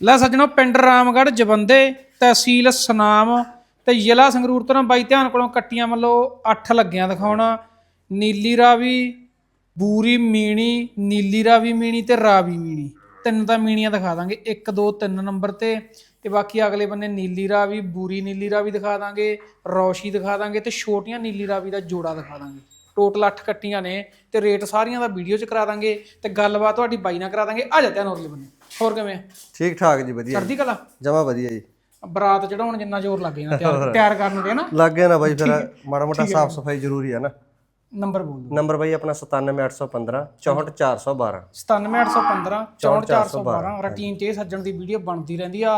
ਲੈ ਸੱਜਣੋ, ਪਿੰਡ ਰਾਮਗੜ੍ਹ, ਜਵੰਦੇ, ਤਹਿਸੀਲ ਸਨਾਮ ਤੇ ਜ਼ਿਲ੍ਹਾ ਸੰਗਰੂਰ ਤੋਂ ਬਾਈ ਧਿਆਨ ਕੋਲੋਂ ਕੱਟੀਆਂ ਮੱਲੋ 8 ਲੱਗੀਆਂ ਦਿਖਾਉਣਾ। ਨੀਲੀ ਰਾਵੀ, ਬੂਰੀ ਮੀਣੀ, ਨੀਲੀ ਰਾਵੀ ਮੀਣੀ ਤੇ ਰਾਵੀ ਮੀਣੀ। ਤਿੰਨ ਤਾਂ ਮੀਣੀਆਂ ਦਿਖਾ ਦਾਂਗੇ। 1 2 3 ਨੰਬਰ ਤੇ ਤੇ ਬਾਕੀ ਅਗਲੇ ਬੰਨੇ ਨੀਲੀ ਰਾਵੀ, ਬੂਰੀ ਨੀਲੀ ਰਾਵੀ ਦਿਖਾ ਦਾਂਗੇ, ਰੌਸ਼ੀ ਦਿਖਾ ਦਾਂਗੇ ਤੇ ਛੋਟੀਆਂ ਨੀਲੀ ਰਾਵੀ ਦਾ ਜੋੜਾ ਦਿਖਾ ਦਾਂਗੇ। ਟੋਟਲ 8 ਕੱਟੀਆਂ ਨੇ ਤੇ ਰੇਟ ਸਾਰੀਆਂ ਦਾ ਵੀਡੀਓ 'ਚ ਕਰਾ ਦਾਂਗੇ ਤੇ ਗੱਲਬਾਤ ਤੁਹਾਡੀ ਬਾਈ ਨਾਲ ਕਰਾ ਦਾਂਗੇ। ਆ ਜਾ ਧਿਆਨ ਅਗਲੇ ਬੰਨੇ ਹੋਰ ਕਿਵੇਂ? ਠੀਕ ਠਾਕ ਜੀ ਵਧੀਆ। ਚੜ੍ਹਦੀ ਕਲਾ? ਜਮਾ ਵਧੀਆ ਜੀ। ਬਰਾਤ ਚੜਾਉਣ ਜਿੰਨਾ ਜ਼ੋਰ ਲੱਗ ਜਾਣਾ ਤਿਆਰ ਤਿਆਰ ਕਰਨ ਦੇ ਨਾ। ਲੱਗ ਨਾ ਬਾਈ ਫਿਰ ਮਾੜਾ ਮੋਟਾ ਸਾਫ਼ ਸਫ਼ਾਈ ਜ਼ਰੂਰੀ ਹੈ ਨਾ। ਨੰਬਰ ਬੋਲ ਦਿਓ। ਨੰਬਰ ਬਾਈ ਆਪਣਾ 97815 64412 97815 64412 ਰੂਟੀਨ ਇਹ ਸੱਜਣ ਦੀ ਵੀਡੀਓ ਬਣਦੀ ਰਹਿੰਦੀ ਆ।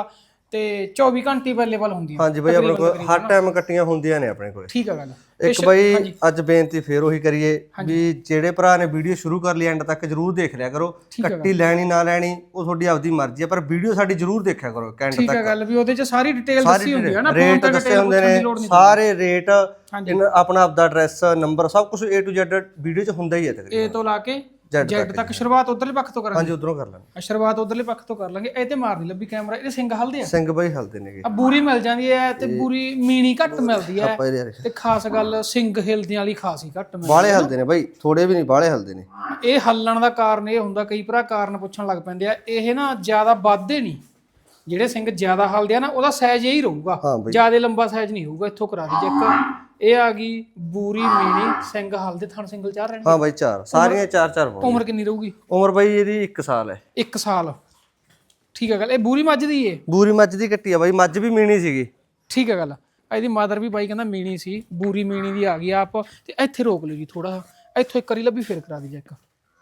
ਤੇ 24 ਘੰਟੇ ਅਵੇਲੇਬਲ ਹੁੰਦੀ ਆ ਹਾਂਜੀ ਬਾਈ ਆਪਣੇ ਕੋਲ ਹਰ ਟਾਈਮ ਕੱਟੀਆਂ ਹੁੰਦੀਆਂ ਨੇ ਆਪਣੇ ਕੋਲ। ਠੀਕ ਆ ਗੱਲ। ਇੱਕ ਬਾਈ ਅੱਜ ਬੇਨਤੀ ਫੇਰ ਉਹੀ ਕਰੀਏ ਵੀ ਜਿਹੜੇ ਭਰਾ ਨੇ ਵੀਡੀਓ ਸ਼ੁਰੂ ਕਰ ਲਈ ਐਂਡ ਤੱਕ ਜਰੂਰ ਦੇਖ ਲਿਆ ਕਰੋ। ਕੱਟੀ ਲੈਣੀ ਨਾ ਲੈਣੀ ਉਹ ਤੁਹਾਡੀ ਆਪਦੀ ਮਰਜ਼ੀ ਹੈ ਪਰ ਵੀਡੀਓ ਸਾਡੀ ਜਰੂਰ ਦੇਖਿਆ ਕਰੋ ਐਂਡ ਠੀਕ ਆ ਗੱਲ ਵੀ ਉਹਦੇ 'ਚ ਸਾਰੀ ਡਿਟੇਲ ਦੱਸੀ ਹੁੰਦੀ ਆ ਨਾ ਰੇਟ ਦੱਸੇ ਹੁੰਦੇ ਨੇ ਸਾਰੇ ਰੇਟ ਆਪਣਾ ਆਪਦਾ ਐਡਰੈਸ ਨੰਬਰ ਸਭ ਕੁਝ A to Z ਵੀਡੀਓ 'ਚ ਹੁੰਦਾ ਹੀ ਹੈ ਤਕਰੀਬਨ। ਏ ਤੋਂ ਲਾ ਕੇ ਜੈਡ ਤੱਕ ਸ਼ੁਰੂਆਤ ਉਧਰਲੇ ਪੱਖ ਤੋਂ ਕਰਾਂਗੇ। ਹਾਂਜੀ ਉਧਰੋਂ ਕਰ ਲਾਂਗੇ। ਆ ਸ਼ੁਰੂਆਤ ਉਧਰਲੇ ਪੱਖ ਤੋਂ ਕਰ ਲਾਂਗੇ। ਇਹ ਤੇ ਮਾਰ ਨਹੀਂ ਲੱਭੀ ਕੈਮਰਾ ਇਹਦੇ ਸਿੰਘ ਹਲਦੇ ਆ। ਸਿੰਘ ਬਾਈ ਹਲਦੇ ਨੇਗੇ। ਆ ਬੂਰੀ ਮਿਲ ਜਾਂਦੀ ਹੈ ਤੇ ਬੂਰੀ ਮੀਣੀ ਘੱਟ ਮਿਲਦੀ ਹੈ ਆਪਾਂ ਇਹਦੇ ਤੇ ਖਾਸ ਗੱਲ ਸਿੰਘ ਹਿਲਦਿਆਂ ਵਾਲੀ ਖਾਸੀ ਘੱਟ ਮਿਲਦੀ ਬਾਲੇ ਹਲਦੇ ਨੇ ਬਾਈ ਥੋੜੇ ਵੀ ਨਹੀਂ ਬਾਲੇ ਹਲਦੇ ਨੇ। ਇਹ ਹੱਲਣ ਦਾ ਕਾਰਨ ਇਹ ਹੁੰਦਾ ਕਈ ਭਰਾ ਕਾਰਨ ਪੁੱਛਣ ਲੱਗ ਪੈਂਦੇ ਆ। ਇਹ ਨਾ ਜ਼ਿਆਦਾ ਵੱਧਦੇ ਨਹੀਂ। ਜਿਹੜੇ ਸਿੰਘ ਜ਼ਿਆਦਾ ਹਲਦੇ ਆ ਨਾ ਉਹਦਾ ਸਾਈਜ਼ ਇਹੀ ਰਹੂਗਾ। ਹਾਂ ਬਈ। ਜ਼ਿਆਦਾ ਲੰਬਾ ਸਾਈਜ਼ ਨਹੀਂ ਹੋਊਗਾ ਇੱਥੋਂ ਕਰਾ ਦੀ ਚੈੱਕ। ਇਹ ਆ ਗਈ ਬੂਰੀ ਮੀਣੀ ਸਿੰਘ ਹਲਦੇ ਥਣ ਸਿੰਗਲ ਚਾਰ ਰਹਿਣ ਹਾਂ ਬਾਈ ਚਾਰ ਸਾਰੀਆਂ ਚਾਰ ਚਾਰ ਪਾਉਣ ਉਮਰ ਕਿੰਨੀ ਰਹੂਗੀ? ਉਮਰ ਬਾਈ ਇਹਦੀ 1 ਸਾਲ ਹੈ। 1 ਸਾਲ। ਠੀਕ ਹੈ ਗੱਲ ਇਹ ਬੂਰੀ ਮੱਝ ਦੀ ਏ? ਬੂਰੀ ਮੱਝ ਦੀ ਕੱਟੀ ਆ ਬਾਈ ਮੱਝ ਵੀ ਮੀਣੀ ਸੀਗੀ। ਠੀਕ ਹੈ ਗੱਲ ਇਹਦੀ ਮਾਦਰ ਵੀ ਬਾਈ ਕਹਿੰਦਾ ਮੀਣੀ ਸੀ ਬੂਰੀ ਮੀਣੀ ਦੀ ਆ ਗਈ ਆਪ ਤੇ ਇੱਥੇ ਰੋਕ ਲਿਓ ਜੀ ਥੋੜਾ ਇੱਥੋਂ ਇੱਕ ਵਾਰੀ ਲੱਭੀ ਫਿਰ ਕਰਾ ਦੀ ਚੈੱਕ।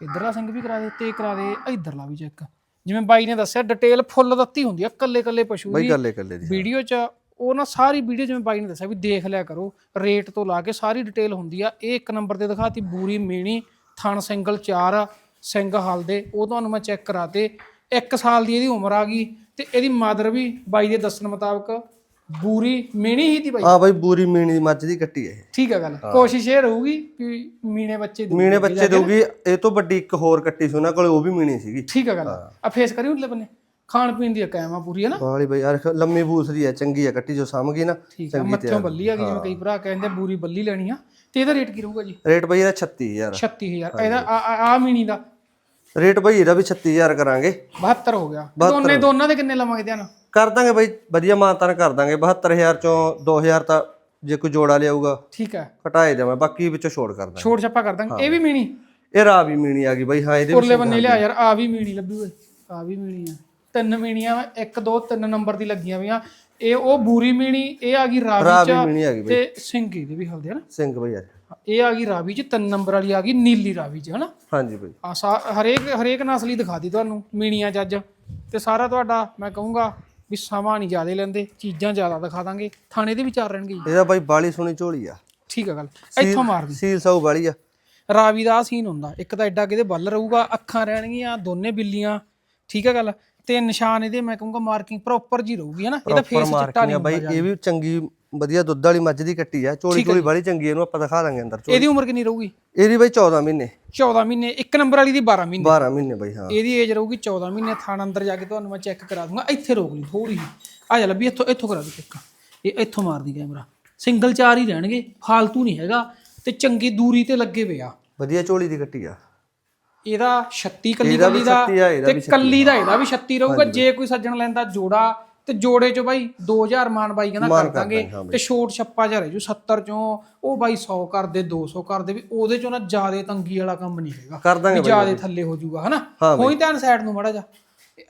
ਇਧਰਲਾ ਸਿੰਘ ਵੀ ਕਰਾ ਦੇ ਤੇ ਕਰਾ ਦੇ ਇਧਰਲਾ ਵੀ ਚੈੱਕ। ਜਿਵੇਂ ਬਾਈ ਨੇ ਦੱਸਿਆ ਡਿਟੇਲ ਫੁੱਲ ਦਿੱਤੀ ਹੁੰਦੀ ਆ ਕੱਲੇ ਕੱਲੇ ਪਸ਼ੂ ਬਾਈ ਦੀ ਕੱਲੇ ਕੱਲੇ ਦੀ ਵੀਡੀਓ 'ਚ ਉਹ ਨਾ ਸਾਰੀ ਵੀਡੀਓ ਜਿਵੇਂ ਬਾਈ ਨੇ ਦੱਸਿਆ ਵੀ ਦੇਖ ਲਿਆ ਕਰੋ ਰੇਟ ਤੋਂ ਲਾ ਕੇ ਸਾਰੀ ਡਿਟੇਲ ਹੁੰਦੀ ਆ ਇਹ ਇੱਕ ਨੰਬਰ ਤੇ ਦਿਖਾਤੀ ਬੂਰੀ ਮੀਣੀ ਥਣ ਸਿੰਗਲ ਚਾਰ ਆ, ਸਿੰਘ ਹਲਦੇ ਉਹ ਤੁਹਾਨੂੰ ਮੈਂ ਚੈੱਕ ਕਰਾਤੇ ਇੱਕ ਸਾਲ ਦੀ ਇਹਦੀ ਉਮਰ ਆ ਗਈ ਤੇ ਇਹਦੀ ਮਾਦਰ ਵੀ ਬਾਈ ਦੇ ਦੱਸਣ ਮੁਤਾਬਕ ਬੂਰੀ ਮੀਣੀ ਹੀ ਦੀ ਬਾਈ? ਹਾਂ ਬਾਈ ਬੂਰੀ ਮੀਣੀ ਦੀ ਮੱਝ ਦੀ ਕੱਟੀ ਹੈ ਠੀਕ ਹੈ ਗੱਲ। ਕੋਸ਼ਿਸ਼ ਇਹ ਰਹੂਗੀ ਕਿ ਮੀਣੇ ਬੱਚੇ ਦੀ ਮੀਣੇ ਬੱਚੇ ਦਊਗੀ ਇਹ ਤੋਂ ਵੱਡੀ ਇੱਕ ਹੋਰ ਕੱਟੀ ਸੀ ਉਹਨਾਂ ਕੋਲੇ ਉਹ ਵੀ ਮੀਣੀ ਸੀਗੀ। ਠੀਕ ਹੈ ਗੱਲ। ਆ ਫੇਸ ਕਰੀ ਉਰਲੇ ਬੰਨੇ। ਖਾਣ ਪੀਣ ਦੀ ਕਾਇਮਾ ਪੂਰੀ ਹੈ ਨਾ ਬਾਲੀ ਬਾਈ ਯਾਰ ਲੰਮੀ ਬੂਸ ਦੀ ਹੈ ਚੰਗੀ ਹੈ ਕੱਟੀ ਜੋ ਸਾਂਭ ਗਈ ਨਾ ਠੀਕ ਹੈ ਮੱਥੋਂ ਬੱਲੀ ਆ ਗਈ ਜਿਵੇਂ ਕਈ ਭਰਾ ਕਹਿੰਦੇ ਬੂਰੀ ਬੱਲੀ ਲੈਣੀ ਆ। ਤੇ ਇਹਦਾ ਰੇਟ ਕੀ ਰਹੂਗਾ ਜੀ? ਰੇਟ ਬਾਈ ਇਹਦਾ 36000 36000 ਇਹਦਾ ਆ ਮੀਣੀ ਦਾ? ਰੇਟ ਬਾਈ ਇਹਦਾ ਵੀ 36000 ਕਰਾਂਗੇ। 72 ਹੋ ਗਿਆ। ਦੋਨੇ ਦੋਨਾਂ ਦੇ ਕਿੰਨੇ ਲਵਾਂਗੇ ਧਿਆਨ? ਕਰ ਦਾਂਗੇ ਬਾਈ ਵਧੀਆ ਮਾਨਤਾਨ ਕਰ ਦਾਂਗੇ। 72000 ਚੋਂ 2000 ਤਾਂ ਜੇ ਕੋਈ ਜੋੜਾ ਲਿਆਊਗਾ ਠੀਕ ਹੈ। ਘਟਾਏ ਦੇਵਾਂ। ਬਾਕੀ ਵਿੱਚੋਂ ਛੋੜ ਕਰ ਦਾਂਗੇ। ਛੋਟ ਛੱਪਾ ਕਰ ਦਾਂਗੇ। ਇਹ ਵੀ ਮੀਣੀ? ਇਹ ਰਾ ਵੀ ਮੀਣੀ ਆ ਗਈ ਬਾਈ। ਹਾਂ ਇਹਦੇ ਉਰਲੇ ਬੰਨੇ ਲਿਆ ਯਾਰ ਆ ਵੀ ਮੀਣੀ ਲੱਭੀ ਓਏ ਆ ਵੀ ਮੀਣੀ ਆ। ਤਿੰਨ ਮੀਣੀਆਂ ਵਾਂ, ਇੱਕ ਦੋ ਤਿੰਨ ਨੰਬਰ ਦੀ ਲੱਗੀਆਂ ਵੀਆਂ ਇਹ ਉਹ ਬੂਰੀ ਮੀਣੀ ਇਹ ਆ ਗਈ ਰਾਵੀ ਚ ਤੇ ਸਿੰਘੀ ਦੇ ਵੀ ਹਲਦੇ ਆ ਨਾ। ਸਿੰਘ ਬਾਈ ਯਾਰ ਇਹ ਆ ਗਈ ਰਾਵੀ ਚ ਤਿੰਨ ਨੰਬਰ ਵਾਲੀ ਆ ਗਈ ਨੀਲੀ ਰਾਵੀ ਚ ਹਨਾ? ਹਾਂਜੀ ਬਾਈ। ਆ ਹਰੇਕ ਹਰੇਕ ਨਸਲੀ ਦਿਖਾਤੀ ਤੁਹਾਨੂੰ ਮੀਣੀਆਂ ਜੱਜ ਤੇ ਸਾਰਾ ਤੁਹਾਡਾ ਮੈਂ ਕਹੂੰਗਾ ਵੀ ਸਮਾਂ ਨਹੀਂ ਜ਼ਿਆਦਾ ਲੈਂਦੇ ਚੀਜ਼ਾਂ ਜ਼ਿਆਦਾ ਦਿਖਾ ਦਾਂਗੇ ਥਾਣੇ ਦੇ ਵੀ ਚਾਰ ਰਹਿਣਗੇ ਜੀ। ਇਹਦਾ ਬਾਈ ਬਾਲੀ ਸੋਹਣੀ ਝੋਲੀ ਆ। ਠੀਕ ਹੈ ਗੱਲ ਇੱਥੋਂ ਮਾਰ ਦੀ ਸੀਲ ਸਾਊ ਵਾਲੀ ਆ। ਰਾਵੀ ਦਾ ਸੀਨ ਹੁੰਦਾ ਇੱਕ ਤਾਂ ਐਡਾ ਕਿਤੇ ਬੱਲ ਰਹੂਗਾ ਅੱਖਾਂ ਰਹਿਣਗੀਆਂ ਦੋਨੇ ਬਿੱਲੀਆਂ ਠੀਕ ਹੈ ਗੱਲ ਤੇ ਨਿਸ਼ਾਨ ਇਹਦੇ ਮੈਂ ਕਹੂੰਗਾ ਮਾਰਕਿੰਗ ਪ੍ਰੋਪਰ ਜੀ ਰਹੂਗੀ ਹਨਾ ਇਹਦਾ ਫੇਸ ਚਿੱਟਾ ਨਹੀਂ ਆ ਬਾਈ ਇਹ ਵੀ ਚੰਗੀ ਵਧੀਆ ਦੁੱਧ ਵਾਲੀ ਮੱਝ ਦੀ ਕੱਟੀ ਆ ਝੋਲੀ ਝੋਲੀ ਵਾਲੀ ਚੰਗੀ ਇਹਨੂੰ ਆਪਾਂ ਦਿਖਾ ਦਾਂਗੇ ਅੰਦਰ ਇਹਦੀ ਉਮਰ ਕਿੰਨੀ ਰਹੂਗੀ? ਇਹਦੀ ਬਾਈ 14 ਮਹੀਨੇ। 14 ਮਹੀਨੇ ਇੱਕ ਨੰਬਰ ਵਾਲੀ ਦੀ 12 ਮਹੀਨੇ। 12 ਮਹੀਨੇ ਬਾਈ ਹਾਂ। ਇਹਦੀ ਏਜ ਰਹੂਗੀ 14 ਮਹੀਨੇ ਥਾਣ ਅੰਦਰ ਜਾ ਕੇ ਤੁਹਾਨੂੰ ਮੈਂ ਚੈੱਕ ਕਰਾ ਦੂੰਗਾ। ਇੱਥੇ ਰੋਕ ਲਈ ਥੋੜੀ ਆ ਜਾ ਲੱਭੀ ਇੱਥੋਂ ਇੱਥੋਂ ਕਰਾ ਦੀ ਚੈੱਕ ਇਹ ਇੱਥੋਂ ਮਾਰਦੀ ਕੈਮਰਾ। ਸਿੰਗਲ ਚਾਰ ਹੀ ਰਹਿਣਗੇ ਫਾਲਤੂ ਨਹੀਂ ਹੈਗਾ ਤੇ ਚੰਗੀ ਦੂਰੀ ਤੇ ਲੱਗੇ ਪਿਆ ਵਧੀਆ ਝੋਲੀ ਦੀ ਕੱਟੀ ਆ। ਇਹਦਾ 36 ਕੱਲੀ ਦਾ 36 ਆ, ਇਹਦਾ ਤੇ ਕੱਲੀ ਦਾ ਇਹਦਾ ਵੀ 36 ਰਹੂਗਾ। ਜੇ ਕੋਈ ਸੱਜਣ ਲੈਂਦਾ ਜੋੜਾ ਤੇ ਜੋੜੇ ਚੋਂ ਬਾਈ 2000 ਮਾਨ ਬਾਈ ਕਹਿੰਦਾ ਕਰ ਦਾਂਗੇ ਤੇ ਛੋਟ ਛੱਪਾ ਜਿਹਾ ਰਹਿ ਜੂ 70 ਚੋਂ ਉਹ ਬਾਈ 100 ਕਰਦੇ 200 ਕਰਦੇ ਵੀ ਉਹਦੇ ਚੋਂ ਨਾ ਜਿਆਦੇ ਤੰਗੀ ਵਾਲਾ ਕੰਮ ਨਹੀਂ ਹੈਗਾ। ਕਰ ਦਾਂਗੇ ਜਿਆਦੇ ਥੱਲੇ ਹੋ ਜਾਊਗਾ ਹਨਾ? ਹੋਈ ਧਿਆਨ ਸਾਈਡ ਨੂੰ ਮੜਾ ਜਾ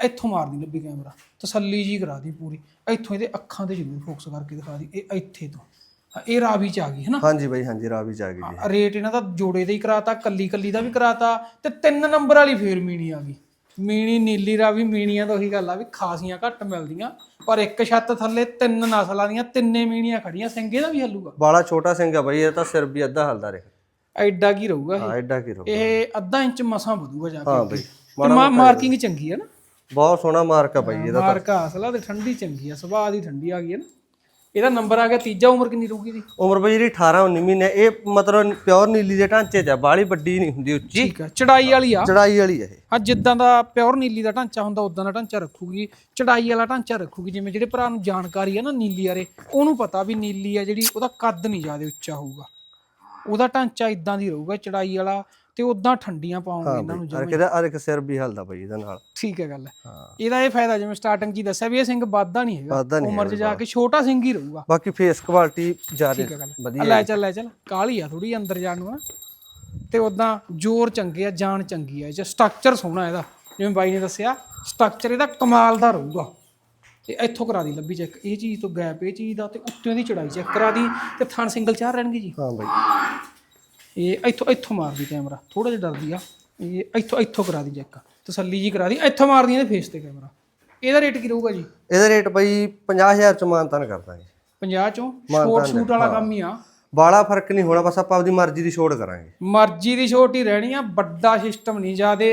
ਇੱਥੋਂ ਮਾਰਦੀ ਲੱਭੀ ਕੈਮਰਾ ਤਸੱਲੀ ਜੀ ਕਰਾ ਦੀ ਪੂਰੀ। ਇੱਥੋਂ ਇਹਦੇ ਅੱਖਾਂ ਤੇ ਜ਼ਰੂਰ ਫੋਕਸ ਕਰਕੇ ਦਿਖਾ ਦੀ ਇਹ ਇੱਥੇ ਤੋਂ। ਇਹ ਰਾਵੀ ਚ ਆ ਗਈ ਹਨਾ? ਹਾਂਜੀ ਬਾਈ ਹਾਂਜੀ ਰਾਵੀ ਚ ਆ ਗਈ ਜੀ। ਰੇਟ ਇਹਨਾਂ ਦਾ ਜੋੜੇ ਦਾ ਹੀ ਕਰਾਤਾ ਕੱਲੀ ਕੱਲੀ ਦਾ ਵੀ ਕਰਾਤਾ ਤੇ ਤਿੰਨ ਨੰਬਰ ਵਾਲੀ ਫੇਰ ਮੀਣੀ ਆ ਗਈ। ਮੀਣੀ ਨੀਲੀ ਰਾਵੀ ਮੀਣੀਆਂ ਤਾਂ ਉਹੀ ਗੱਲ ਆ ਵੀ ਖਾਸੀਆਂ ਘੱਟ ਮਿਲਦੀਆਂ ਪਰ ਇੱਕ ਛੱਤ ਥੱਲੇ ਤਿੰਨ ਨਸਲਾਂ ਦੀਆਂ ਤਿੰਨੇ ਮੀਣੀਆਂ ਖੜੀਆਂ ਸਿੰਘੇ ਦਾ ਵੀ ਹੱਲੂਗਾ। ਬਾਲਾ ਛੋਟਾ ਸਿੰਘ ਆ ਬਾਈ ਇਹ ਤਾਂ ਸਿਰ ਵੀ ਅੱਧਾ ਹਲਦਾ ਰਹੇ। ਐਡਾ ਕੀ ਰਹੂਗਾ ਇਹ? ਹਾਂ ਐਡਾ ਕੀ ਰੋ ਇਹ ਅੱਧਾ ਇੰਚ ਮਸਾਂ ਵਧੂਗਾ ਜਾ ਕੇ। ਹਾਂ ਬਾਈ ਤੇ ਮਾਰਕਿੰਗ ਚੰਗੀ ਹੈ ਨਾ? ਬਹੁਤ ਸੋਹਣਾ ਮਾਰਕ ਆ ਬਾਈ ਇਹਦਾ ਮਾਰਕਾ ਅਸਲਾ ਤੇ ਠੰਡੀ ਚੰਗੀ ਆ ਸੁਭਾਅ ਦੀ ਠੰਡੀ ਆ ਗਈ ਹੈ ਨਾ। ਇਹਦਾ ਨੰਬਰ ਆ ਗਿਆ ਤੀਜਾ ਉਮਰ ਕਿੰਨੀ ਰਹੂਗੀ ਦੀ ਉਮਰ ਬਈ ਜਿਹੜੀ 18 19 ਮਹੀਨੇ ਇਹ ਮਤਲਬ ਪਿਓਰ ਨੀਲੀ ਦੇ ਢਾਂਚੇ 'ਚ ਆ ਬਾਹਲੀ ਵੱਡੀ ਨਹੀਂ ਹੁੰਦੀ ਉੱਚੀ। ਠੀਕ ਆ ਚੜਾਈ ਵਾਲੀ ਆ। ਚੜਾਈ ਵਾਲੀ ਆ ਇਹ। ਹਾਂ ਜਿੱਦਾਂ ਦਾ ਪਿਓਰ ਨੀਲੀ ਦਾ ਢਾਂਚਾ ਹੁੰਦਾ ਉਦਾਂ ਦਾ ਢਾਂਚਾ ਰੱਖੂਗੀ। ਚੜਾਈ ਵਾਲਾ ਢਾਂਚਾ ਰੱਖੂਗੀ ਜਿਵੇਂ ਜਿਹੜੇ ਭਰਾ ਨੂੰ ਜਾਣਕਾਰੀ ਆ ਨਾ ਨੀਲੀ ਬਾਰੇ ਉਹਨੂੰ ਪਤਾ ਵੀ ਨੀਲੀ ਆ ਜਿਹੜੀ ਉਹਦਾ ਕੱਦ ਨਹੀਂ ਜ਼ਿਆਦਾ ਉੱਚਾ ਹੋਊਗਾ। ਉਹਦਾ ਢਾਂਚਾ ਇਦਾਂ ਦੀ ਰਹੂਗਾ ਚੜਾਈ ਵਾਲਾ ਤੇ ਉਦਾਂ ਠੰਡੀਆਂ ਪਾਉਂਗੇ ਇਹਨਾਂ ਨੂੰ ਅਰ ਕਿਹਦਾ ਅਰ ਇੱਕ ਸਿਰ ਵੀ ਹਲਦਾ ਬਈ ਇਹਦੇ ਨਾਲ। ਠੀਕ ਹੈ ਗੱਲ ਇਹਦਾ ਇਹ ਫਾਇਦਾ ਜਿਵੇਂ ਸਟਾਰਟਿੰਗ 'ਚ ਦੱਸਿਆ ਵੀ ਇਹ ਸਿੰਘ ਵੱਧਦਾ ਨਹੀਂ ਹੈਗਾ। ਉਮਰ 'ਚ ਜਾ ਕੇ ਛੋਟਾ ਸਿੰਘ ਹੀ ਰਹੂਗਾ। ਬਾਕੀ ਫੇਸ ਕੁਆਲਿਟੀ ਜ਼ਿਆਦਾ ਵਧੀਆ ਲੈ ਚੱਲ ਲੈ ਚੱਲ। ਕਾਲੀ ਆ ਥੋੜੀ ਅੰਦਰ ਜਾਣ ਨੂੰ ਤੇ ਉਦਾਂ ਜ਼ੋਰ ਚੰਗੇ ਆ ਜਾਨ ਚੰਗੀ ਆ। ਚ ਸਟਰਕਚਰ ਸੋਹਣਾ ਇਹਦਾ। ਜਿਵੇਂ ਬਾਈ ਨੇ ਦੱਸਿਆ ਸਟਰਕਚਰ ਇਹਦਾ ਕਮਾਲ ਦਾ ਰਹੂਗਾ। ਤੇ ਇੱਥੋਂ ਕਰਾ ਦੀ ਲੱਭੀ ਚੈੱਕ ਇਹ ਚੀਜ਼ ਤੋਂ ਗੈਪ ਇਹ ਚੀਜ਼ ਦਾ ਤੇ ਉੱਤੇ ਦੀ ਚੜਾਈ ਚੈੱਕ ਕਰਾ ਦੀ ਤੇ ਥਣ ਸਿੰਗਲ ਚਾਰ ਰਹਿਣਗੇ ਜੀ। ਹਾਂ ਬਈ। ਇਹ ਇੱਥੋਂ ਇੱਥੋਂ ਮਾਰਦੀ ਕੈਮਰਾ ਥੋੜਾ ਜਿਹਾ ਡਰਦੀ ਆ। ਇਹ ਇੱਥੋਂ ਇੱਥੋਂ ਕਰਾ ਦੀ ਚੈੱਕ ਤਸੱਲੀ ਜੀ ਕਰਾ ਦੀ ਇੱਥੋਂ ਮਾਰਦੀ ਇਹਦੇ ਫੇਸ ਤੇ ਕੈਮਰਾ। ਇਹਦਾ ਰੇਟ ਕੀ ਰਹੂਗਾ ਜੀ? ਇਹਦਾ ਰੇਟ ਬਈ 50000 ਚ ਮਾਨਤਾਨ ਕਰ ਦਾਂਗੇ 50 ਚੋਂ? ਸ਼ੋਰਟ ਸ਼ੂਟ ਵਾਲਾ ਕੰਮ ਹੀ ਆ। ਬਾਲਾ ਫ਼ਰਕ ਨਹੀਂ ਹੋਣਾ ਬਸ ਆਪਾਂ ਆਪਦੀ ਮਰਜ਼ੀ ਦੀ ਛੋੜ ਕਰਾਂਗੇ। ਮਰਜ਼ੀ ਦੀ ਛੋਟੀ ਰਹਿਣੀ ਆ ਵੱਡਾ ਸਿਸਟਮ ਨਹੀਂ ਜਿਆਦੇ।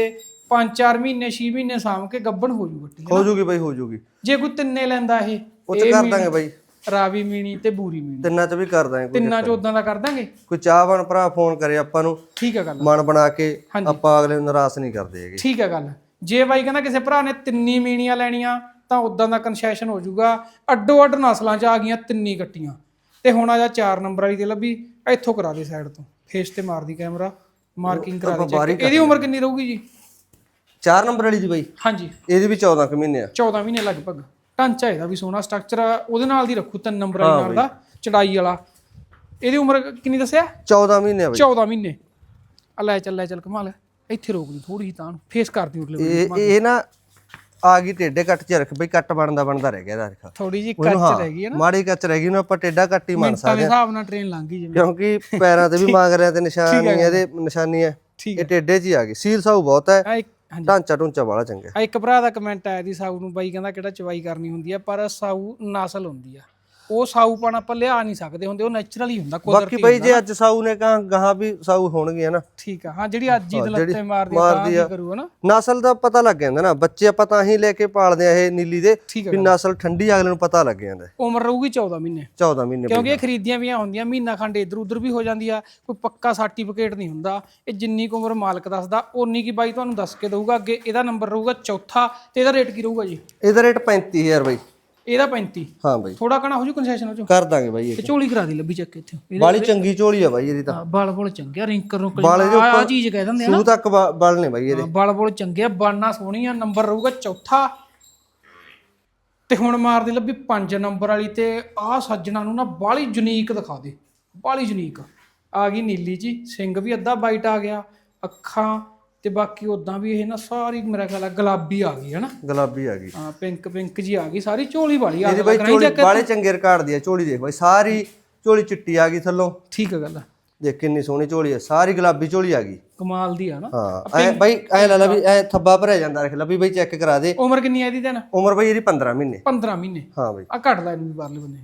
5-4 ਮਹੀਨੇ 6 ਮਹੀਨੇ ਸਾਂਭ ਕੇ ਗੱਬਣ ਹੋ ਜੂ ਗੱਟੀ ਹੋ ਜੂਗੀ ਬਈ ਹੋ ਜੂਗੀ। ਜੇ ਕੋਈ ਤਿੰਨੇ ਲੈਂਦਾ ਇਹ ਉਹ ਤੇ ਕਰ ਦਾਂਗੇ ਬਈ। ਰਾਵੀ ਮੀਣੀ ਤੇ ਬੂਰੀ ਮੀਣੀ। ਤਿੰਨਾਂ ਚ ਵੀ ਕਰ ਦਾਂਗੇ ਕੋਈ ਤਿੰਨਾਂ ਚ ਉਦਾਂ ਦਾ ਕਰ ਦਾਂਗੇ? ਕੋਈ ਚਾਹਵਾਨ ਭਰਾ ਫੋਨ ਕਰੇ ਆਪਾਂ ਨੂੰ। ਠੀਕ ਆ ਗੱਲ। ਮਨ ਬਣਾ ਕੇ ਆਪਾਂ ਅਗਲੇ ਨੂੰ ਨਿਰਾਸ਼ ਨਹੀਂ ਕਰਦੇ ਹੈਗੇ। ਠੀਕ ਆ ਗੱਲ। ਜੇ ਬਾਈ ਕਹਿੰਦਾ ਕਿਸੇ ਭਰਾ ਨੇ ਤਿੰਨੀ ਮੀਣੀਆਂ ਲੈਣੀਆਂ ਤਾਂ ਉਦਾਂ ਦਾ ਕਨਸੈਸ਼ਨ ਹੋ ਜਾਊਗਾ। ਅੱਡੋ ਅੱਡ ਨਸਲਾਂ ਚ ਆ ਗਈਆਂ ਤਿੰਨੀ ਕੱਟੀਆਂ। ਤੇ ਹੁਣ ਆ ਜਾ 4 ਨੰਬਰ ਵਾਲੀ ਤੇ ਲੱਭੀ ਇੱਥੋਂ ਕਰਾ ਦੇ ਸਾਈਡ ਤੋਂ। ਫੇਸ ਤੇ ਮਾਰਦੀ ਕੈਮਰਾ ਮਾਰਕਿੰਗ ਕਰਾ ਦੇ check। ਇਹਦੀ ਉਮਰ ਕਿੰਨੀ ਰਹੂਗੀ ਜੀ? 4 ਨੰਬਰ ਵਾਲੀ ਜੀ ਬਈ। ਹਾਂਜੀ। ਇਹਦੀ ਵੀ 14 ਕੁ ਮਹੀਨੇ ਆ। 14 ਮਹੀਨੇ ਲਗਭਗ। ਢਾਂਚਾ ਇਹਦਾ ਵੀ ਸੋਹਣਾ ਸਟਰਕਚਰ ਉਹਦੇ ਨਾਲ ਦੀ ਰੱਖੂ ਤਿੰਨ ਨੰਬਰ ਨਾਲ ਦਾ ਚੜਾਈ ਵਾਲਾ। ਇਹਦੀ ਉਮਰ ਕਿੰਨੀ ਦੱਸਿਆ? 14 ਮਹੀਨੇ ਆ ਬਈ। 14 ਮਹੀਨੇ। ਆ ਲੈ ਚੱਲ ਚੱਲ ਕਮਾਲ। ਇੱਥੇ ਰੋਕ ਦੀ ਥੋੜੀ ਜਿਹੀ ਤਾਂ ਫੇਸ ਕਰਦੀ ਉਰਲੇ ਇਹ ਇਹ ਨਾ। ਆ ਗਈ ਟੇਡੇ ਕੱਟ ਚ ਰੱਖ ਬਈ ਕੱਟ ਬਣਦਾ ਬਣਦਾ ਰਹਿ ਗਿਆ ਇਹਦਾ ਰੱਖਾ। ਥੋੜੀ ਜਿਹੀ ਕੱਚ ਰਹਿ ਗਈ ਹੈ ਨਾ। ਮਾੜੀ ਕੱਚ ਰਹਿ ਗਈ ਉਹਨੂੰ ਆਪਾਂ ਟੇਡਾ ਕੱਟ ਹੀ ਮੰਨ ਮਿੰਟਾਂ ਦੇ ਹਿਸਾਬ ਨਾਲ ਟ੍ਰੇਨ ਲੰਘ ਗਈ ਜਿਵੇਂ। ਕਿਉਂਕਿ ਪੈਰਾਂ ਤੇ ਵੀ ਮੰਗ ਰਿਆ ਤੇ ਨਿਸ਼ਾਨ ਹੀ ਇਹਦੇ ਨਿਸ਼ਾਨੀ ਹੈ। ਇਹ ਟੇਡੇ 'ਚ ਹੀ ਆ ਗਈ। ਸੀਲ ਸਾਊ ਬਹੁਤ ਹੈ। ਢਾਂਚਾ ਢੂੰਚਾ ਵਾਲਾ ਚੰਗਾ। ਆ ਇੱਕ ਭਰਾ ਦਾ ਕਮੈਂਟ ਆਇਆ ਦੀ ਸਾਊ ਨੂੰ ਬਾਈ ਕਹਿੰਦਾ ਕਿਹੜਾ ਚਵਾਈ ਕਰਨੀ ਹੁੰਦੀ ਆ ਪਰ ਸਾਊ ਨਸਲ ਹੁੰਦੀ ਆ। ਉਹ ਸਾਊਪਣ ਆਪਾਂ ਲਿਆ ਨਹੀਂ ਸਕਦੇ ਹੁੰਦੇ ਉਹ ਨੇਚਰਲੀ ਹੁੰਦਾ ਬਾਕੀ ਕੁਦਰਤੀ ਬਈ ਜੇ ਅੱਜ ਸਾਊ ਨੇ ਕਹਾ ਗਾਹਾਂ ਵੀ ਸਾਊ ਹੋਣਗੇ ਨਾ। ਠੀਕ ਆ ਹਾਂ ਜਿਹੜੀ ਅੱਜ ਹੀ ਦਲੱਤੇ ਮਾਰਦੀ ਤਾਂ। ਕੀ ਕਰੂ ਹਨਾ ਨਸਲ ਦਾ ਪਤਾ ਲੱਗ ਜਾਂਦਾ ਨਾ ਬੱਚੇ ਆਪਾਂ ਤਾਂ ਹੀ ਲੈ ਕੇ ਪਾਲਦੇ ਆ ਇਹ ਨੀਲੀ ਦੇ ਵੀ ਨਸਲ ਠੰਡੀ ਅਗਲੇ ਨੂੰ ਪਤਾ ਲੱਗ ਜਾਂਦਾ। ਉਮਰ ਰਹੂਗੀ 14 ਮਹੀਨੇ। 14 ਮਹੀਨੇ। ਕਿਉਂਕਿ ਇਹ ਖਰੀਦੀਆਂ ਵੀ ਹੁੰਦੀਆਂ ਮਹੀਨਾ ਖੰਡ ਇਧਰ ਉਧਰ ਵੀ ਹੋ ਜਾਂਦੀ ਆ ਕੋਈ ਪੱਕਾ ਸਰਟੀਫਿਕੇਟ ਨਹੀਂ ਹੁੰਦਾ। ਇਹ ਜਿੰਨੀ ਕੁ ਉਮਰ ਮਾਲਕ ਦੱਸਦਾ ਓਨੀ ਕੀ ਬਾਈ ਤੁਹਾਨੂੰ ਦੱਸ ਕੇ ਦਊਗਾ ਅੱਗੇ ਇਹਦਾ ਨੰਬਰ ਰਹੂਗਾ ਚੌਥਾ ਤੇ ਇਹਦਾ ਰੇਟ ਕੀ ਰਹੂਗਾ ਜੀ? ਇਹਦਾ ਰੇਟ 35000 ਬਈ। ਇਹਦਾ 35 ਹਾਂ ਬਈ। ਥੋੜਾ ਕਣਾ ਹੋ ਜੂ ਕਨਸੈਸ਼ਨ ਹੋ ਜੂ ਕਰ ਦਾਂਗੇ ਬਾਈ ਇਹ ਤੇ ਝੋਲੀ ਕਰਾ ਦੀ ਲੱਭੀ ਚੱਕ ਇੱਥੇ। ਇਹਦੇ ਬਾਲੀ ਚੰਗੀ ਝੋਲੀ ਆ ਬਾਈ ਇਹਦੀ ਤਾਂ। ਬਲ ਬੁਲ ਚੰਗਿਆ ਰਿੰਕਰ ਰੁੰਕਲ ਬਾਲੇ ਦੇ ਆ ਚੀਜ਼ ਕਹਿ ਦਿੰਦੇ ਆ ਸੂ ਤੱਕ ਬ- ਬਲ ਨੇ ਬਾਈ ਇਹਦੇ। ਬਲ ਬੁਲ ਚੰਗਿਆ ਬਾਨਾ ਸੋਹਣੀ ਆ ਨੰਬਰ ਰਹੂਗਾ ਚੌਥਾ। ਤੇ ਹੁਣ ਮਾਰ ਦੇ ਲੱਭੀ 5 ਨੰਬਰ ਵਾਲੀ ਤੇ ਆਹ ਸੱਜਣਾ ਨੂੰ ਨਾ ਬਾਲੀ ਯੂਨੀਕ ਦਿਖਾ ਦੇ। ਬਾਲੀ ਯੂਨੀਕ ਆ ਗਈ ਨੀਲੀ ਜੀ ਸਿੰਘ ਵੀ ਅੱਧਾ ਵਾਈਟ ਆ ਗਿਆ। ਅੱਖਾਂ ਤੇ ਬਾਕੀ ਉਦਾਂ ਵੀ ਇਹ ਨਾ ਸਾਰੀ ਮੇਰਾ ਖਿਆਲ ਆ ਗੁਲਾਬੀ ਆ ਗਈ ਹੈ ਨਾ ਗੁਲਾਬੀ ਆ ਗਈ। ਹਾਂ ਪਿੰਕ ਪਿੰਕ ਜੀ ਆ ਗਈ ਸਾਰੀ ਝੋਲੀ ਵਾਲੀ ਆ ਇਹਦੀ ਬਾਈ ਝੋਲੀ ਬਾਲੇ ਚੰਗੇ ਰਿਕਾਰਡ ਦੀ ਆ ਝੋਲੀ ਦੇਖ ਬਾਈ ਸਾਰੀ ਝੋਲੀ ਚਿੱਟੀ ਆ ਗਈ ਥੱਲੋਂ। ਠੀਕ ਹੈ ਗੱਲ ਦੇਖ ਕਿੰਨੀ ਸੋਹਣੀ ਝੋਲੀ ਆ ਸਾਰੀ ਗੁਲਾਬੀ ਝੋਲੀ ਆ ਗਈ। ਕਮਾਲ ਦੀ ਆ ਨਾ। ਹਾਂ ਐ ਬਾਈ ਐ ਲਾ ਲਾ ਵੀ ਐ ਥੱਬਾ ਭਰਿਆ ਜਾਂਦਾ ਰੱਖ ਲਾ ਵੀ ਬਾਈ ਚੈੱਕ ਕਰਾ ਦੇ। ਉਮਰ ਕਿੰਨੀ ਆ ਇਹਦੀ then ਉਮਰ ਬਾਈ ਇਹਦੀ 15 ਮਹੀਨੇ। 15 ਮਹੀਨੇ। ਹਾਂ ਬਾਈ। ਆ ਘੱਟ ਲੈ ਇਹਨੂੰ ਬਾਹਰਲੇ ਬੰਨੇ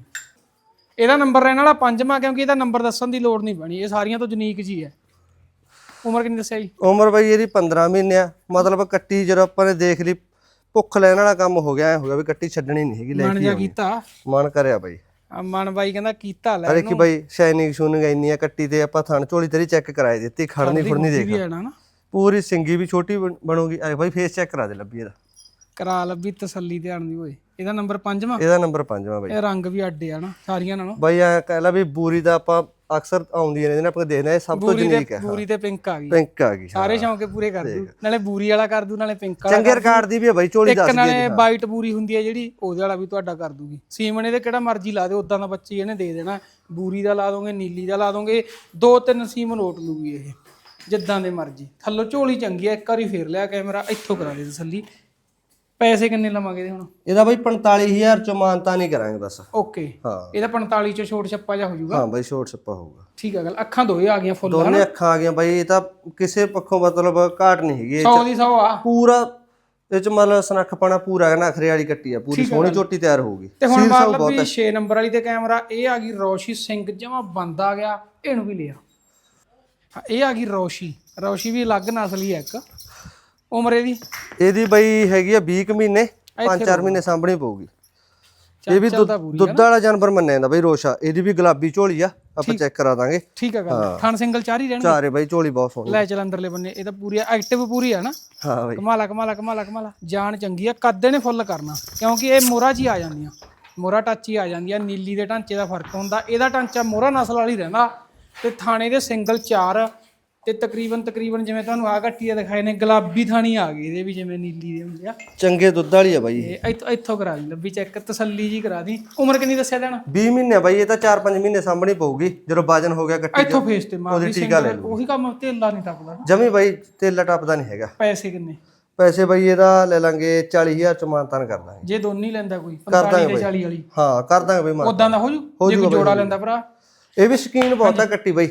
ਇਹਦਾ ਨੰਬਰ ਰਹਿਣ ਵਾਲਾ ਪੰਜਵਾਂ ਕਿਉਂਕਿ ਇਹਦਾ ਨੰਬਰ ਦੱਸਣ ਦੀ ਲੋੜ ਨਹੀਂ ਪੈਣੀ। ਇਹ ਸਾਰੀਆਂ ਤੋਂ ਯੂਨੀਕ ਜੀ ਹੈ ਉਮਰ ਕਿੰਨੀ ਦੱਸਿਆ ਜੀ? ਉਮਰ ਬਾਈ ਇਹਦੀ 15 ਮਹੀਨੇ ਆ। ਮਤਲਬ ਕੱਟੀ ਜਦੋਂ ਆਪਾਂ ਨੇ ਦੇਖ ਲਈ ਭੁੱਖ ਲੈਣ ਵਾਲਾ ਕੰਮ ਹੋ ਗਿਆ ਐ ਹੋ ਗਿਆ ਵੀ ਕੱਟੀ ਛੱਡਣੀ ਨਹੀਂ ਹੈਗੀ ਲੈ ਮਨ ਜਾ ਕੀਤਾ? ਮਨ ਕਰਿਆ ਬਾਈ। ਆ ਮਨ ਬਾਈ ਕਹਿੰਦਾ ਕੀਤਾ ਲੈ ਅਰੇ ਕਿ ਬਾਈ ਸ਼ਾਈਨਿੰਗ ਸ਼ੂਨਿੰਗ ਇੰਨੀ ਆ ਕੱਟੀ ਤੇ ਆਪਾਂ ਥਣ ਝੋਲੀ ਤੇਰੀ ਚੈੱਕ ਕਰਾਈ ਦਿੱਤੀ ਖੜਨੀ ਫੁੜਨੀ ਦੇਖ। ਪੂਰੀ ਸਿੰਗੀ ਵੀ ਛੋਟੀ ਬਣ- ਬਣੂਗੀ। ਐ ਬਾਈ ਫੇਸ ਚੈੱਕ ਕਰਾ ਦੇ ਲੱਭੀ ਇਹਦਾ। ਕਰਾ ਲੱਭੀ ਤਸੱਲੀ ਧਿਆਨ ਦੀ ਓਏ। ਇਹਦਾ ਨੰਬਰ ਪੰਜਵਾਂ ਇਹਦਾ ਨੰਬਰ 5ਵਾਂ ਬਾਈ। ਇਹ ਰੰਗ ਵੀ ਅੱਡੇ ਆ ਨਾ ਸਾਰੀਆਂ ਨਾਲੋਂ। ਬਾਈ ਐ ਕਹਿ ਲਾ ਵੀ ਬੂਰੀ ਦਾ ਆਪਾਂ ਅਕਸਰ ਆਉਂਦੀਆਂ ਨੇ ਆਪਾਂ ਦੇਖਦੇ ਆ ਇਹ ਸਭ ਤੋਂ ਤੇ ਹੈ ਬੂਰੀ ਤੇ ਪਿੰਕ ਆ ਗਈ। ਪਿੰਕ ਆ ਗਈ ਸਾਰੇ ਸ਼ੌਂਕੇ ਪੂਰੇ ਕਰ ਦੂ। ਨਾਲੇ ਬੂਰੀ ਵਾਲਾ ਕਰ ਦੂ ਨਾਲੇ ਪਿੰਕ ਵਾਲਾ ਚੰਗੇ ਰਿਕਾਰਡ ਦੀ। ਵੀ ਹੈ ਬਾਈ ਇੱਕ ਦੱਸ ਨਾਲੇ ਵਾਈਟ ਬੂਰੀ ਹੁੰਦੀ ਹੈ ਜਿਹੜੀ ਉਹਦੇ ਵਾਲਾ ਵੀ ਤੁਹਾਡਾ ਕਰ ਦੂਗੀ। ਸੀਮਨ ਇਹਦੇ ਕਿਹੜਾ ਮਰਜ਼ੀ ਲਾ ਦਿਓ ਉਦਾਂ ਦਾ ਬੱਚੀ ਇਹਨੇ ਦੇ ਦੇਣਾ। ਬੂਰੀ ਦਾ ਲਾ ਦੋਗੇ ਨੀਲੀ ਦਾ ਲਾ ਦੋਗੇ ਦੋ ਤਿੰਨ ਸੀਮਨ ਓਟ ਲੂਗੀ ਇਹ ਜਿੱਦਾਂ ਦੇ ਮਰਜ਼ੀ। ਥੱਲੋਂ ਝੋਲੀ ਚੰਗੀ ਹੈ ਇੱਕ ਵਾਰੀ ਫੇਰ ਲਿਆ ਕੈਮਰਾ ਇੱਥੋਂ ਕਰਾ ਦੇ ਤਸੱਲੀ। ਪੈਸੇ ਕਿੰਨੇ ਲਵਾਂਗੇ ਇਹਦੇ ਹੁਣ? ਇਹਦਾ ਬਾਈ 45000 ਚੋਂ ਮਾਨਤਾ ਨਹੀਂ ਕਰਾਂਗੇ ਬਸ। ਓਕੇ। ਹਾਂ। ਇਹਦਾ 45 ਚੋਂ ਛੋਟ ਛੱਪਾ ਜਾ ਹੋ ਜਾਊਗਾ। ਹਾਂ ਬਾਈ ਸ਼ੋਰਟ ਛੱਪਾ ਹੋਊਗਾ। ਠੀਕ ਆ ਗੱਲ ਅੱਖਾਂ ਦੋਏ ਆ ਗਈਆਂ ਫੁੱਲ ਦੋਨੇ ਅੱਖਾਂ ਆ ਗਈਆਂ ਬਾਈ ਇਹ ਤਾਂ ਕਿਸੇ ਪੱਖੋਂ ਮਤਲਬ ਘਾਟ ਨਹੀਂ ਹੈਗੀ। ਇਹ 100 ਦੀ 100 ਆ। ਪੂਰਾ ਇਹ ਚ ਮਤਲਬ ਸਨੱਖਪਣਾ ਪੂਰਾ ਹੈ ਨਖਰੇ ਵਾਲੀ ਕੱਟੀ ਆ ਪੂਰੀ ਸੋਹਣੀ ਝੋਟੀ ਤਿਆਰ ਹੋਊਗੀ। ਤੇ ਹੁਣ ਸਾਊ ਲੱਭੀ 6 ਨੰਬਰ ਵਾਲੀ ਤੇ ਕੈਮਰਾ ਇਹ ਆ ਗਈ ਰੋਸ਼ੀ ਸਿੰਘ ਜਮਾ ਬੰਦ ਆ ਗਿਆ ਇਹਨੂੰ ਵੀ ਲਿਆ। ਇਹ ਆ ਗਈ ਰੋਸ਼ੀ। ਰੋਸ਼ੀ ਵੀ ਅਲੱਗ ਨਸਲ ਹੈ ਇੱਕ। ਉਮਰ ਇਹਦੀ? ਇਹਦੀ ਬਾਈ ਹੈਗੀ ਆ 20 ਕੁ ਮਹੀਨੇ 5-4 ਮਹੀਨੇ ਸਾਂਭਣੀ ਪਊਗੀ। ਇਹ ਵੀ ਦੁੱਧ ਦੁੱਧ ਵਾਲਾ ਜਾਨਵਰ ਮੰਨਿਆ ਜਾਂਦਾ ਬਈ ਰੋਸ਼ਾ। ਇਹਦੀ ਵੀ ਗੁਲਾਬੀ ਝੋਲੀ ਆ ਆਪਾਂ ਚੈੱਕ ਕਰਾ ਦਾਂਗੇ। ਠੀਕ ਆ ਗੱਲ। ਥਣ ਸਿੰਗਲ ਚਾਰ ਹੀ ਰਹਿਣਗੇ? ਚਾਰੇ ਬਈ ਝੋਲੀ ਬਹੁਤ ਸੋਹਣੀ। ਲੈ ਚੱਲ ਅੰਦਰਲੇ ਬੰਨੇ ਇਹ ਤਾਂ ਪੂਰੀ ਐਕਟਿਵ ਪੂਰੀ ਆ ਨਾ। ਹਾਂ ਬਈ। ਕਮਾਲਾ ਕਮਾਲਾ ਕਮਾਲਾ ਕਮਾਲਾ। ਜਾਨ ਚੰਗੀ ਆ ਕੱਦੇ ਨੇ ਫੁੱਲ ਕਰਨਾ। ਕਿਉਂਕਿ ਇਹ ਮੋਰਾ ਜੀ ਆ ਜਾਂਦੀਆਂ। ਮੋਰਾ ਟੱਚ ਹੀ ਆ ਜਾਂਦੀਆਂ ਨੀਲੀ ਦੇ ਢਾਂਚੇ ਦਾ ਫ਼ਰਕ ਹੁੰਦਾ। ਇਹਦਾ ਢਾਂਚਾ ਮੋਰਾ ਨਸਲ ਵਾਲੀ ਰਹਿੰਦਾ। ਤੇ ਥਾਣੇ ਦੇ ਸਿੰਗਲ ਚਾਰ ਤੇ ਤਕਰੀਬਨ ਤਕਰੀਬਨ ਜਿਵੇਂ ਤੁਹਾਨੂੰ ਆ ਘੱਟੀਆਂ ਦਿਖਾਏ ਨੇ ਗੁਲਾਬੀ ਥਾਣੀ ਆ ਗਈ ਇਹਦੇ ਵੀ ਜਿਵੇਂ ਨੀਲੀ ਦੇ ਹੁੰਦੇ ਆ। ਚੰਗੇ ਦੁੱਧ ਵਾਲੀ ਆ ਬਾਈ ਤੇ ਇੱਥੋਂ ਇੱਥੋਂ ਕਰਾ ਦੀ ਲੱਭੀ ਚੈੱਕ ਤਸੱਲੀ ਜੀ ਕਰਾ ਦੀ। ਉਮਰ ਕਿੰਨੀ ਦੱਸਿਆ ਦੇਣਾ 20 ਮਹੀਨੇ ਬਾਈ ਇਹ ਤਾਂ 4-5 ਮਹੀਨੇ ਸਾਹਮਣੇ ਪਊਗੀ ਜਦੋਂ ਵਜਨ ਹੋ ਗਿਆ ਕੱਟੀ ਇੱਥੋਂ ਫੇਸ ਤੇ ਮਾਰਦੀ ਉਹਦੀ ਟੀਕਾ ਲੈ ਸਿੰਗਲ ਉਹੀ ਕੰਮ ਤੇਲਾ ਨਹੀਂ ਟੱਪਦਾ ਨਾ। ਜਮੀ ਬਾਈ ਤੇਲਾ ਟੱਪਦਾ ਨਹੀਂ ਹੈਗਾ। ਪੈਸੇ ਕਿੰਨੇ? ਪੈਸੇ ਬਾਈ ਇਹਦਾ ਲੈ ਲਾਂਗੇ 40000 ਚ ਮਾਨਤਾਨ ਕਰ ਦਾਂਗੇ ਜੇ ਦੋਨੀ ਲੈਂਦਾ ਕੋਈ 45 ਤੇ 40 ਵਾਲੀ। ਹਾਂ ਕਰ ਦਾਂਗੇ ਬਾਈ ਮਾਨ ਉਦਾਂ ਦਾ ਹੋ ਜੂ? ਜੇ ਕੋਈ ਜੋੜਾ ਲੈਂਦਾ ਭਰਾ? ਇਹ ਵੀ ਸ਼ਕੀਨ ਬਹੁਤ ਕੱਟੀ ਬਾਈ।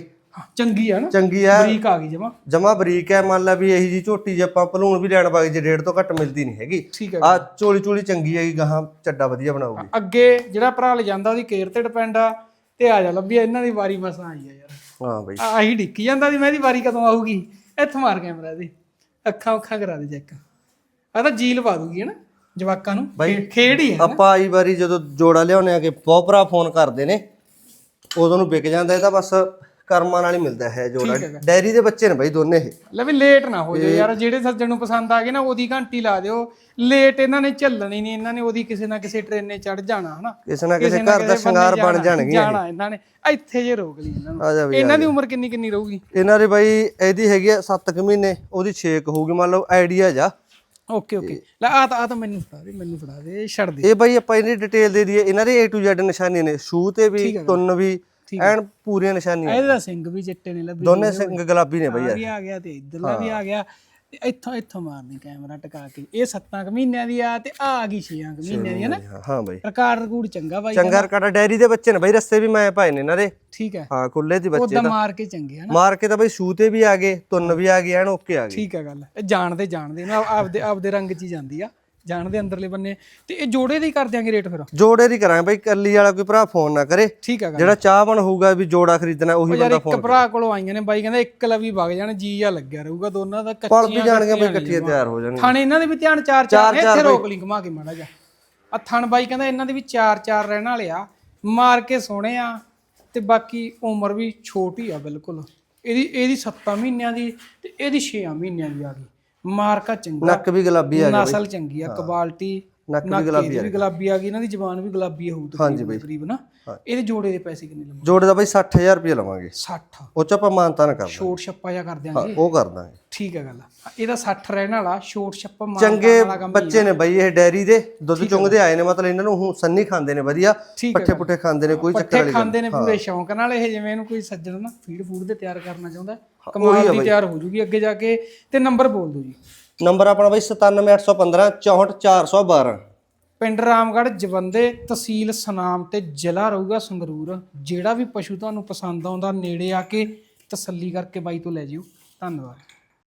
ਚੰਗੀ ਆ ਨਾ। ਚੰਗੀ ਆ। ਬਰੀਕ ਆ ਗਈ ਜਮਾ। ਜਮਾ ਬਰੀਕ ਹੈ ਮੰਨ ਲਾ ਵੀ ਇਹੀ ਜੀ ਝੋਟੀ ਜੇ ਆਪਾਂ ਭਲੂਣ ਵੀ ਲੈਣ ਪਾਗੇ ਜੇ ਡੇਢ ਤੋਂ ਘੱਟ ਮਿਲਦੀ ਨਹੀਂ ਹੈਗੀ। ਠੀਕ ਹੈ ਆ ਚੋਲੀ ਚੋਲੀ ਚੰਗੀ ਹੈਗੀ ਗਾਹਾਂ ਚੱਡਾ ਵਧੀਆ ਬਣਾਉਗੀ ਅੱਗੇ ਜਿਹੜਾ ਭਰਾ ਲੈ ਜਾਂਦਾ ਉਹਦੀ ਕੇਅਰ ਤੇ ਡਿਪੈਂਡ ਆ ਤੇ ਆ ਜਾ ਲੱਭੀ ਇਹਨਾਂ ਦੀ ਵਾਰੀ ਮਸਾਂ ਆਈ ਆ ਯਾਰ। ਹਾਂ ਬਾਈ। ਆਹੀ ਡਿੱਕੀ ਜਾਂਦਾ ਦੀ ਮੈਂ ਇਹਦੀ ਵਾਰੀ ਕਦੋਂ ਆਊਗੀ? ਇੱਥੇ ਮਾਰ ਕੈਮਰਾ ਇਹਦੀ। ਅੱਖਾਂ ਅੱਖਾਂ ਕਰਾ ਦੇ ਚੈੱਕ ਆ ਤਾਂ ਜੀਲ ਪਾ ਦੂਗੀ ਹੈ ਨਾ ਜਵਾਕਾਂ ਨੂੰ। ਖੇ- ਖੇਡ ਹੀ ਹੈ ਆਪਾਂ ਆਈ ਵਾਰੀ ਜਦੋਂ ਜੋੜਾ ਲਿਆਉਣੇ ਆ ਕਿ ਬਹੁਤ ਭਰਾ ਫੋਨ ਕਰਦੇ ਨੇ ਉਦੋਂ ਨੂੰ ਵਿਕ ਜਾਂਦਾ ਇਹ ਤਾਂ ਬਸ ਕਰਮਾਂ ਨਾਲ ਹੀ ਮਿਲਦਾ ਹੈ ਜੋੜਾ। ਡੈਰੀ ਦੇ ਬੱਚੇ ਨੇ ਬਾਈ ਦੋਨੇ ਇਹ। ਲੈ ਵੀ ਲੇਟ ਨਾ ਹੋ ਜਾਏ ਯਾਰ ਜਿਹੜੇ ਸੱਜਣ ਨੂੰ ਪਸੰਦ ਆ ਗਏ ਨਾ ਉਹਦੀ ਘੰਟੀ ਲਾ ਦਿਓ। ਲੇਟ ਇਹਨਾਂ ਨੇ ਝੱਲਣੀ ਨਹੀਂ ਇਹਨਾਂ ਨੇ ਉਹਦੀ ਕਿਸੇ ਨਾ ਕਿਸੇ ਟ੍ਰੇਨੇ ਚੜ ਜਾਣਾ ਹਨਾ? ਕਿਸੇ ਨਾ ਕਿਸੇ ਘਰ ਦਾ ਸ਼ਿੰਗਾਰ ਬਣ ਜਾਣਗੇ ਜਾਣਾ ਇਹਨਾਂ ਨੇ। ਇੱਥੇ ਜੇ ਰੋਕ ਲਈ ਇਹਨਾਂ ਨੂੰ। ਇਹਨਾਂ ਦੀ ਉਮਰ ਕਿੰਨੀ ਕਿੰਨੀ ਰਹੂਗੀ? ਇਹਨਾਂ ਦੇ ਬਾਈ ਇਹਦੀ ਹੈਗੀ ਆ 7 ਮਹੀਨੇ ਉਹਦੀ 6 ਹੋਊਗੀ ਮੰਨ ਲਓ ਆਈਡੀਆ ਜਾ। ਓਕੇ ਓਕੇ ਲੈ ਆ ਤਾਂ ਆ ਤਾਂ ਮੈਨੂੰ ਫੜਾ ਦੇ ਮੈਨੂੰ ਫੜਾ ਦੇ ਛੱਡ ਦੇ। ਇਹ ਬਾਈ ਆਪਾਂ ਇਹਦੀ ਡਿਟੇਲ ਦੇ ਦਈਏ। ਇਹਨਾਂ ਦੇ A to Z ਨਿਸ਼ਾਨੀਆਂ ਨੇ। ਸ਼ੂ ਤੇ ਵੀ ਤੁੰਨ ਵੀ ਐਨ ਪੂਰੀਆਂ ਨਿਸ਼ਾਨੀਆਂ। ਇਹਦਾ ਸਿੰਘ ਵੀ ਚਿੱਟੇ ਨੇ ਲੱਭੇ ਦੋਨੇ ਸਿੰਘ ਗੁਲਾਬੀ ਨੇ ਬਾਈ ਆ ਗਿਆ ਤੇ ਇਧਰਲਾ ਵੀ ਆ ਗਿਆ। ਤੇ ਇੱਥੋਂ ਇੱਥੋਂ ਮਾਰਨੀ ਕੈਮਰਾ ਟਿਕਾ ਕੇ। ਇਹ 7 ਕੁ ਮਹੀਨਿਆਂ ਦੀ ਆ ਤੇ ਆ ਗਈ 6 ਕੁ ਮਹੀਨਿਆਂ ਦੀ ਹੈ ਨਾ? ਹਾਂ, ਬਾਈ। ਰਿਕਾਰਡ ਰਕੂਡ ਚੰਗਾ ਬਾਈ ਚੰਗਾ ਰਕਾਟਾ ਡੈਰੀ ਦੇ ਬੱਚੇ ਨੇ ਬਾਈ ਰਸਤੇ ਵੀ ਮੈਂ ਪਾਏ ਨੇ ਇਹਨਾਂ ਦੇ। ਠੀਕ ਹੈ। ਹਾਂ ਖੁੱਲੇ ਦੀ ਬੱਚੇ ਉਦਾਂ ਮਾਰ ਕੇ ਚੰਗੇ ਹਨ ਮਾਰ ਕੇ ਤਾਂ ਬਾਈ ਸ਼ੂ ਤੇ ਵੀ ਆ ਗਏ ਤੁੰਨ ਵੀ ਆ ਗਏ ਐਨ ਓਕੇ ਆ ਗਏ। ਠੀਕ ਹੈ ਗੱਲ। ਇਹ ਜਾਣਦੇ ਜਾਣਦੇ ਨਾ ਆਪਦੇ ਆਪਦੇ ਰੰਗ 'ਚ ਹੀ ਜਾਂਦੀ ਆ। ਜਾਣਦੇ ਅੰਦਰਲੇ ਬੰਨੇ ਤੇ ਇਹ ਜੋੜੇ ਦੇ ਹੀ ਕਰ ਦਿਆਂਗੇ ਰੇਟ ਫਿਰ। ਜੋੜੇ ਦੀ ਕਰਾਂਗੇ ਬਾਈ ਕੱਲੀ ਵਾਲਾ ਕੋਈ ਭਰਾ ਫੋਨ ਨਾ ਕਰੇ। ਠੀਕ ਹੈ ਜਿਹੜਾ ਚਾਹਵਣ ਹੋਊਗਾ ਵੀ ਜੋੜਾ ਖਰੀਦਣਾ ਉਹੀ ਬੰਦਾ ਇੱਕ ਭਰਾ ਕੋਲੋਂ ਆਈਆਂ ਨੇ ਬਾਈ ਕਹਿੰਦਾ ਇੱਕ ਲਵੀ ਵਗ ਜਾਣ ਜੀ ਜਾ ਲੱਗਿਆ ਰਹੂਗਾ ਦੋਨਾਂ ਦਾ ਪਲ ਕੱਚੀਆਂ ਵੀ ਜਾਣਗੇ ਬਾਈ ਇਕੱਠੀਆਂ ਤਿਆਰ ਹੋ ਜਾਣਗੇ ਥਣ ਇਹਨਾਂ ਦੇ ਵੀ ਧਿਆਨ ਚਾਰ ਚਾਰ ਨੇ ਇੱਥੇ ਰੋਕ ਲਈ ਘੁਮਾ ਕੇ ਮਾੜਾ ਜਾ ਆ ਥਣ ਬਾਈ ਕਹਿੰਦਾ ਇਹਨਾਂ ਦੇ ਵੀ ਚਾਰ ਚਾਰ ਰਹਿਣ ਵਾਲੇ ਆ ਮਾਰ ਕੇ ਸੋਹਣੇ ਆ ਤੇ ਬਾਕੀ ਉਮਰ ਵੀ ਛੋਟੀ ਆ ਬਿਲਕੁਲ। ਇਹਦੀ ਇਹਦੀ 7 ਮਹੀਨਿਆਂ ਦੀ ਤੇ ਇਹਦੀ 6 ਮਹੀਨਿਆਂ ਦੀ ਆ ਗਈ। ਮਾਰਕਾ ਚੰਗਾ ਨੱਕ ਵੀ ਗੁਲਾਬੀ ਆ ਨਸਲ ਚੰਗੀ ਆ ਕੁਆਲਿਟੀ ਨੱਕ ਵੀ ਗੁਲਾਬੀ ਇਹਦੀ ਵੀ ਗੁਲਾਬੀ ਆ ਗਈ ਇਹਨਾਂ ਦੀ ਜ਼ਬਾਨ ਵੀ ਗੁਲਾਬੀ ਹੋਊ ਤਕਰੀਬਨ ਤਕਰੀਬਨ ਨਾ। ਇਹਦੇ ਜੋੜੇ ਦੇ ਪੈਸੇ ਕਿੰਨੇ ਲਵਾਂ ਜੋੜੇ ਦਾ ਬਾਈ 60000 ਰੁਪਏ ਲਵਾਂਗੇ। 60 ਉਹ ਚ ਆਪਾਂ ਮਾਨਤਾ ਨਾ ਕਰਦਾ ਛੋਟ ਛੱਪਾ ਜਾਂ ਕਰ ਦਿਆਂਗੇ। ਉਹ ਕਰ ਦਾਂਗੇ। ਠੀਕ ਹੈ ਗੱਲ ਇਹਦਾ 60 ਰਹਿਣ ਵਾਲਾ ਛੋਟ ਛੱਪਾ ਮਾਰ ਚੰਗੇ ਬੱਚੇ ਨੇ ਬਾਈ ਇਹ ਡੈਰੀ ਦੇ ਦੁੱਧ ਚੁੰਗਦੇ ਆਏ ਨੇ ਮਤਲਬ ਇਹਨਾਂ ਨੂੰ ਹੁਣ ਸੰਨੀ ਖਾਂਦੇ ਨੇ ਵਧੀਆ ਪੱਠੇ ਪੁੱਠੇ ਖਾਂਦੇ ਨੇ ਕੋਈ ਚੱਕਰ ਪੱਠੇ ਵਾਲੀ ਖਾਂਦੇ ਨੇ ਪੂਰੇ ਸ਼ੌਂਕ ਨਾਲ ਇਹ ਜਿਵੇਂ ਇਹਨੂੰ ਕੋਈ ਸੱਜਣ ਨਾ ਫੀਡ ਫੂਡ ਦੇ ਤਿਆਰ ਕਰਨਾ ਚਾਹੁੰਦਾ ਕਮਾਲ ਦੀ ਤਿਆਰ ਹੋ ਜੂਗੀ ਅੱਗੇ ਜਾ ਕੇ। ਤੇ ਨੰਬਰ ਬੋਲ ਦਿਓ ਜੀ। ਨੰਬਰ ਆਪਣਾ ਬਾਈ 97815 64412 ਪਿੰਡ ਰਾਮਗੜ੍ਹ ਜਵੰਦੇ ਤਹਿਸੀਲ ਸਨਾਮ ਤੇ ਜ਼ਿਲ੍ਹਾ ਰਹੂਗਾ ਸੰਗਰੂਰ। ਜਿਹੜਾ ਵੀ ਪਸ਼ੂ ਤੁਹਾਨੂੰ ਪਸੰਦ ਆਉਂਦਾ ਨੇੜੇ ਆ ਕੇ ਤਸੱਲੀ ਕਰਕੇ ਬਾਈ ਤੋਂ ਲੈ ਜਿਓ। ਧੰਨਵਾਦ।